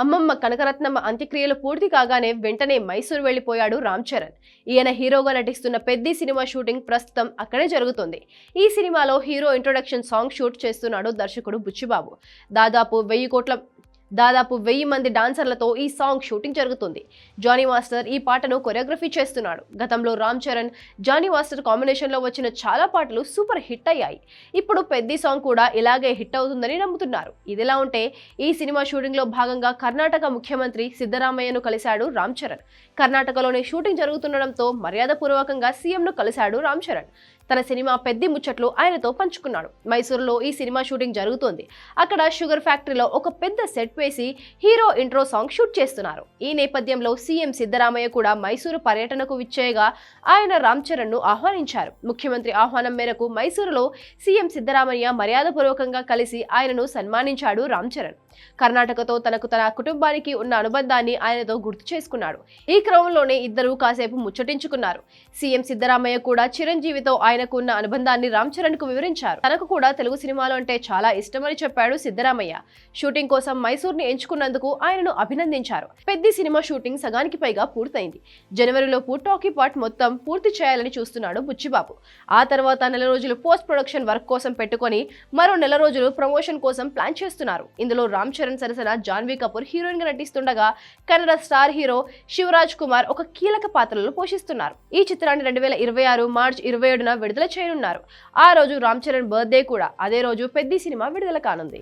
అమ్మమ్మ కనకరత్నమ్మ అంత్యక్రియలు పూర్తి కాగానే వెంటనే మైసూరు వెళ్ళిపోయాడు రామ్ చరణ్. ఈయన హీరోగా నటిస్తున్న పెద్ది సినిమా షూటింగ్ ప్రస్తుతం అక్కడే జరుగుతుంది. ఈ సినిమాలో హీరో ఇంట్రొడక్షన్ సాంగ్ షూట్ చేస్తున్నాడు దర్శకుడు బుచ్చిబాబు. దాదాపు వెయ్యి కోట్ల దాదాపు వెయ్యి మంది డాన్సర్లతో ఈ సాంగ్ షూటింగ్ జరుగుతుంది. జానీ మాస్టర్ ఈ పాటను కొరియోగ్రఫీ చేస్తున్నాడు. గతంలో రామ్ చరణ్ జానీ మాస్టర్ కాంబినేషన్లో వచ్చిన చాలా పాటలు సూపర్ హిట్ అయ్యాయి. ఇప్పుడు పెద్ది సాంగ్ కూడా ఇలాగే హిట్ అవుతుందని నమ్ముతున్నారు. ఇదిలా ఉంటే ఈ సినిమా షూటింగ్లో భాగంగా కర్ణాటక ముఖ్యమంత్రి సిద్ధరామయ్యను కలిశాడు రామ్ చరణ్. కర్ణాటకలోనే షూటింగ్ జరుగుతుండడంతో మర్యాదపూర్వకంగా సీఎంను కలిశాడు రామ్ చరణ్. తన సినిమా పెద్ది ముచ్చట్లు ఆయనతో పంచుకున్నాడు. మైసూరులో ఈ సినిమా షూటింగ్ జరుగుతోంది. అక్కడ షుగర్ ఫ్యాక్టరీలో ఒక పెద్ద సెట్ వేసి హీరో ఇంట్రో సాంగ్ షూట్ చేస్తున్నారు. ఈ నేపథ్యంలో సీఎం సిద్ధరామయ్య కూడా మైసూరు పర్యటనకు విచ్చేయగా ఆయన రామ్ చరణ్ను ఆహ్వానించారు. ముఖ్యమంత్రి ఆహ్వానం మేరకు మైసూరులో సీఎం సిద్ధరామయ్య మర్యాదపూర్వకంగా కలిసి ఆయనను సన్మానించాడు రామ్ చరణ్. కర్ణాటకతో తనకు తన కుటుంబానికి ఉన్న అనుబంధాన్ని ఆయనతో గుర్తు చేసుకున్నాడు. ఈ క్రమంలోనే ఇద్దరు కాసేపు ముచ్చటించుకున్నారు. సీఎం సిద్దరామయ్య కూడా చిరంజీవితో ఆయనకు ఉన్న అనుబంధాన్ని రామ్ చరణ్కు వివరించారు. తనకు కూడా తెలుగు సినిమాలు అంటే చాలా ఇష్టమని చెప్పాడు సిద్దరామయ్య షూటింగ్ కోసం మైసూర్ని ఎంచుకున్నందుకు ఆయనను అభినందించారు. పెద్ద సినిమా షూటింగ్ సగానికి పైగా పూర్తయింది. జనవరిలో టాకీ పార్ట్ మొత్తం పూర్తి చేయాలని చూస్తున్నాడు బుచ్చిబాబు. ఆ తర్వాత నెల రోజులు పోస్ట్ ప్రొడక్షన్ వర్క్ కోసం పెట్టుకొని మరో నెల రోజులు ప్రమోషన్ కోసం ప్లాన్ చేస్తున్నారు. ఇందులో రామ్ చరణ్ సరసన జాన్వీ కపూర్ హీరోయిన్గా నటిస్తుండగా కన్నడ స్టార్ హీరో శివరాజ్ కుమార్ ఒక కీలక పాత్రలో పోషిస్తున్నారు. ఈ చిత్రాన్ని రెండు వేల ఇరవై ఆరు మార్చ్ ఇరవై ఏడున విడుదల చేయనున్నారు. ఆ రోజు రామ్ చరణ్ బర్త్డే కూడా. అదే రోజు పెద్ద సినిమా విడుదల కానుంది.